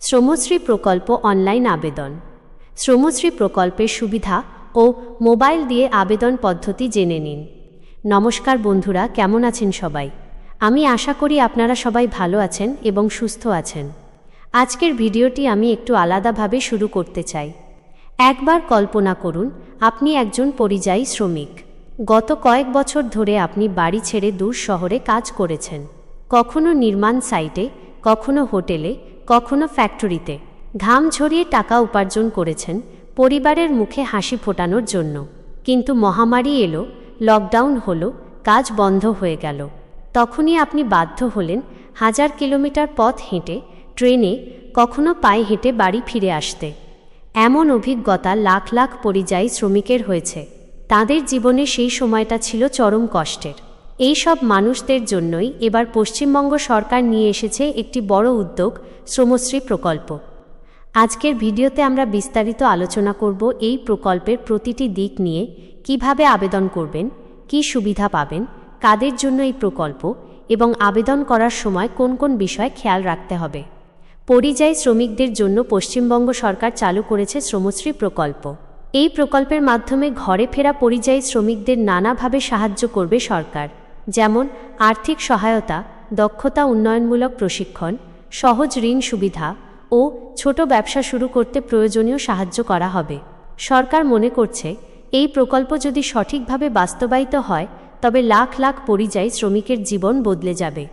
শ্রমশ্রী প্রকল্প অনলাইন আবেদন। শ্রমশ্রী প্রকল্পের সুবিধা ও মোবাইল দিয়ে আবেদন পদ্ধতি জেনে নিন। নমস্কার বন্ধুরা, কেমন আছেন সবাই? আমি আশা করি আপনারা সবাই ভালো আছেন এবং সুস্থ আছেন। আজকের ভিডিওটি আমি একটু আলাদাভাবে শুরু করতে চাই। একবার কল্পনা করুন, আপনি একজন পরিযায়ী শ্রমিক। গত কয়েক বছর ধরে আপনি বাড়ি ছেড়ে দূর শহরে কাজ করেছেন। কখনো নির্মাণ সাইটে, কখনো হোটেলে কখনো ফ্যাক্টরিতে। ঘাম ঝরিয়ে টাকা উপার্জন করেছেন পরিবারের মুখে হাসি ফোটানোর জন্য। কিন্তু মহামারী এলো, লকডাউন হলো, কাজ বন্ধ হয়ে গেল। তখনই আপনি বাধ্য হলেন হাজার কিলোমিটার পথ হেঁটে, ট্রেনে কখনো পায়ে হেঁটে বাড়ি ফিরে আসতে। এমন অভিজ্ঞতা লাখ লাখ পরিযায়ী শ্রমিকের হয়েছে। তাদের জীবনে সেই সময়টা ছিল চরম কষ্টের। এই সব মানুষদের জন্যই এবার পশ্চিমবঙ্গ সরকার নিয়ে এসেছে একটি বড় উদ্যোগ, শ্রমশ্রী প্রকল্প। আজকের ভিডিওতে আমরা বিস্তারিত আলোচনা করব এই প্রকল্পের প্রতিটি দিক নিয়ে, কীভাবে আবেদন করবেন, কি সুবিধা পাবেন, কাদের জন্য এই প্রকল্প এবং আবেদন করার সময় কোন কোন বিষয় খেয়াল রাখতে হবে। পরিযায়ী শ্রমিকদের জন্য পশ্চিমবঙ্গ সরকার চালু করেছে শ্রমশ্রী প্রকল্প। এই প্রকল্পের মাধ্যমে ঘরে ফেরা পরিযায়ী শ্রমিকদের নানাভাবে সাহায্য করবে সরকার। যেমন আর্থিক সহায়তা, দক্ষতা উন্নয়নমূলক প্রশিক্ষণ, সহজ ঋণ সুবিধা ও ছোট ব্যবসা শুরু করতে প্রয়োজনীয় সাহায্য করা হবে। সরকার মনে করছে, এই প্রকল্প যদি সঠিকভাবে বাস্তবায়িত হয়, তবে লাখ লাখ পরিযায়ী শ্রমিকের জীবন বদলে যাবে।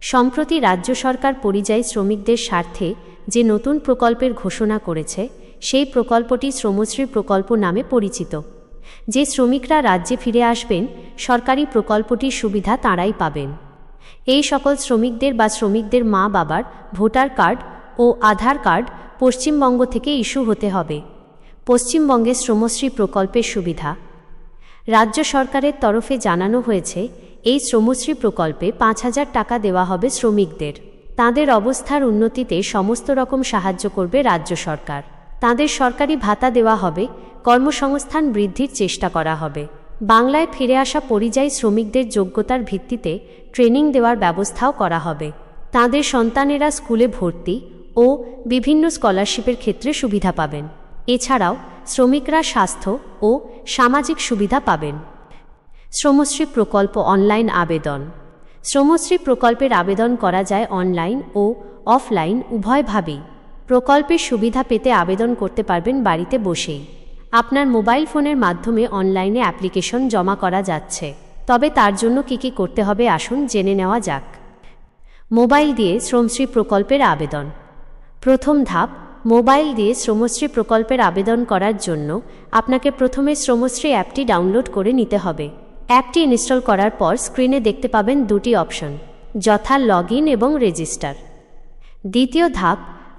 সম্প্রতি রাজ্য সরকার পরিযায়ী শ্রমিকদের স্বার্থে যে নতুন প্রকল্পের ঘোষণা করেছে, সেই প্রকল্পটি শ্রমশ্রী প্রকল্প নামে পরিচিত। যে শ্রমিকরা রাজ্যে ফিরে আসবেন, সরকারি প্রকল্পটির সুবিধা তাঁরাই পাবেন। এই সকল শ্রমিকদের বা শ্রমিকদের মা বাবার ভোটার কার্ড ও আধার কার্ড পশ্চিমবঙ্গ থেকে ইস্যু হতে হবে। পশ্চিমবঙ্গের শ্রমশ্রী প্রকল্পের সুবিধা। রাজ্য সরকারের তরফে জানানো হয়েছে, এই শ্রমশ্রী প্রকল্পে পাঁচ হাজার টাকা দেওয়া হবে শ্রমিকদের। তাদের অবস্থার উন্নতিতে সমস্ত রকম সাহায্য করবে রাজ্য সরকার। তাদের সরকারি ভাতা দেওয়া হবে, কর্মসংস্থান বৃদ্ধির চেষ্টা করা হবে। বাংলায় ফিরে আসা পরিযায়ী শ্রমিকদের যোগ্যতার ভিত্তিতে ট্রেনিং দেওয়ার ব্যবস্থাও করা হবে। তাদের সন্তানেরা স্কুলে ভর্তি ও বিভিন্ন স্কলারশিপের ক্ষেত্রে সুবিধা পাবেন। এছাড়াও শ্রমিকরা স্বাস্থ্য ও সামাজিক সুবিধা পাবেন। শ্রমশ্রী প্রকল্প অনলাইন আবেদন। শ্রমশ্রী প্রকল্পের আবেদন করা যায় অনলাইন ও অফলাইন উভয়ভাবেই প্রকল্পের সুবিধা পেতে আবেদন করতে পারবেন বাড়িতে বসেই। আপনার মোবাইল ফোনের মাধ্যমে অনলাইনে অ্যাপ্লিকেশন জমা করা যাচ্ছে। তবে তার জন্য কি কি করতে হবে আসুন জেনে নেওয়া যাক। মোবাইল দিয়ে শ্রমশ্রী প্রকল্পের আবেদন। প্রথম ধাপ, মোবাইল দিয়ে শ্রমশ্রী প্রকল্পের আবেদন করার জন্য আপনাকে প্রথমে শ্রমশ্রী অ্যাপটি ডাউনলোড করে নিতে হবে। অ্যাপটি ইনস্টল করার পর স্ক্রিনে দেখতে পাবেন দুটি অপশন, যথা লগ এবং রেজিস্টার। দ্বিতীয় ধাপ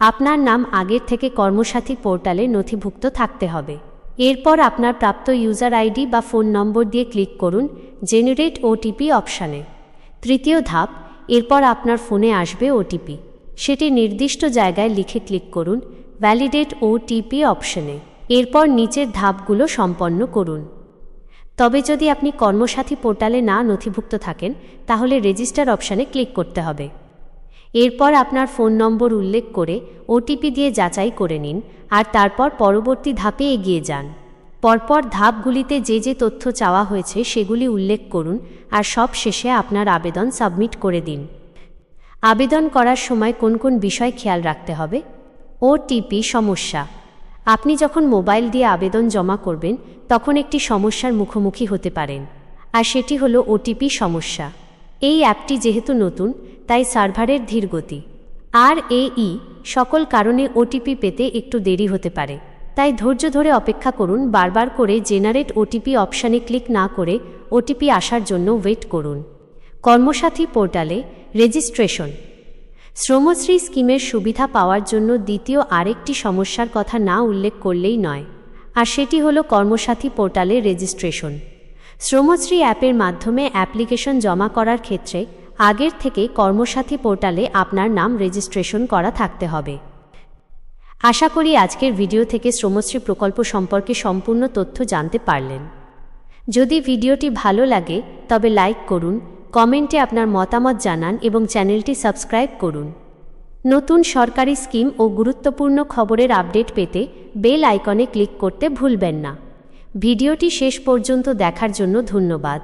আপনার নাম আগের থেকে কর্মসাথী পোর্টালে নথিভুক্ত থাকতে হবে। এরপর আপনার প্রাপ্ত ইউজার আইডি বা ফোন নম্বর দিয়ে ক্লিক করুন, জেনারেট ওটিপি অপশানে। তৃতীয় ধাপ, এরপর আপনার ফোনে আসবে ওটিপি। সেটি নির্দিষ্ট জায়গায় লিখে ক্লিক করুন ভ্যালিডেট ওটিপি অপশনে। এরপর নিচের ধাপগুলো সম্পন্ন করুন। তবে যদি আপনি কর্মসাথী পোর্টালে না নথিভুক্ত থাকেন, তাহলে রেজিস্টার অপশানে ক্লিক করতে হবে। এরপর আপনার ফোন নম্বর উল্লেখ করে ওটিপি দিয়ে যাচাই করে নিন আর তারপর পরবর্তী ধাপে এগিয়ে যান। পরপর ধাপগুলিতে যে যে তথ্য চাওয়া হয়েছে সেগুলি উল্লেখ করুন আর সব শেষে আপনার আবেদন সাবমিট করে দিন। আবেদন করার সময় কোন কোন বিষয় খেয়াল রাখতে হবে? ওটিপি সমস্যা। আপনি যখন মোবাইল দিয়ে আবেদন জমা করবেন, তখন একটি সমস্যার মুখোমুখি হতে পারেন। আর সেটি হলো ওটিপি সমস্যা। এই অ্যাপটি যেহেতু নতুন তাই সার্ভারের ধীর গতি। আর এই সকল কারণে ওটিপি পেতে একটু দেরি হতে পারে। তাই ধৈর্য ধরে অপেক্ষা করুন, বারবার করে জেনারেট ওটিপি অপশানে ক্লিক না করে ওটিপি আসার জন্য ওয়েট করুন। কর্মসাথী পোর্টালে রেজিস্ট্রেশন। শ্রমশ্রী স্কিমের সুবিধা পাওয়ার জন্য দ্বিতীয় আরেকটি সমস্যার কথা না উল্লেখ করলেই নয়। আর সেটি হলো কর্মসাথী পোর্টালে রেজিস্ট্রেশন। শ্রমশ্রী অ্যাপের মাধ্যমে অ্যাপ্লিকেশন জমা করার ক্ষেত্রে আগের থেকে কর্মসাথী পোর্টালে আপনার নাম রেজিস্ট্রেশন করা থাকতে হবে। আশা করি আজকের ভিডিও থেকে শ্রমশ্রী প্রকল্প সম্পর্কে সম্পূর্ণ তথ্য জানতে পারলেন। যদি ভিডিওটি ভালো লাগে, তবে লাইক করুন, কমেন্টে আপনার মতামত জানান এবং চ্যানেলটি সাবস্ক্রাইব করুন। নতুন সরকারি স্কিম ও গুরুত্বপূর্ণ খবরের আপডেট পেতে বেল আইকনে ক্লিক করতে ভুলবেন না। ভিডিওটি শেষ পর্যন্ত দেখার জন্য ধন্যবাদ।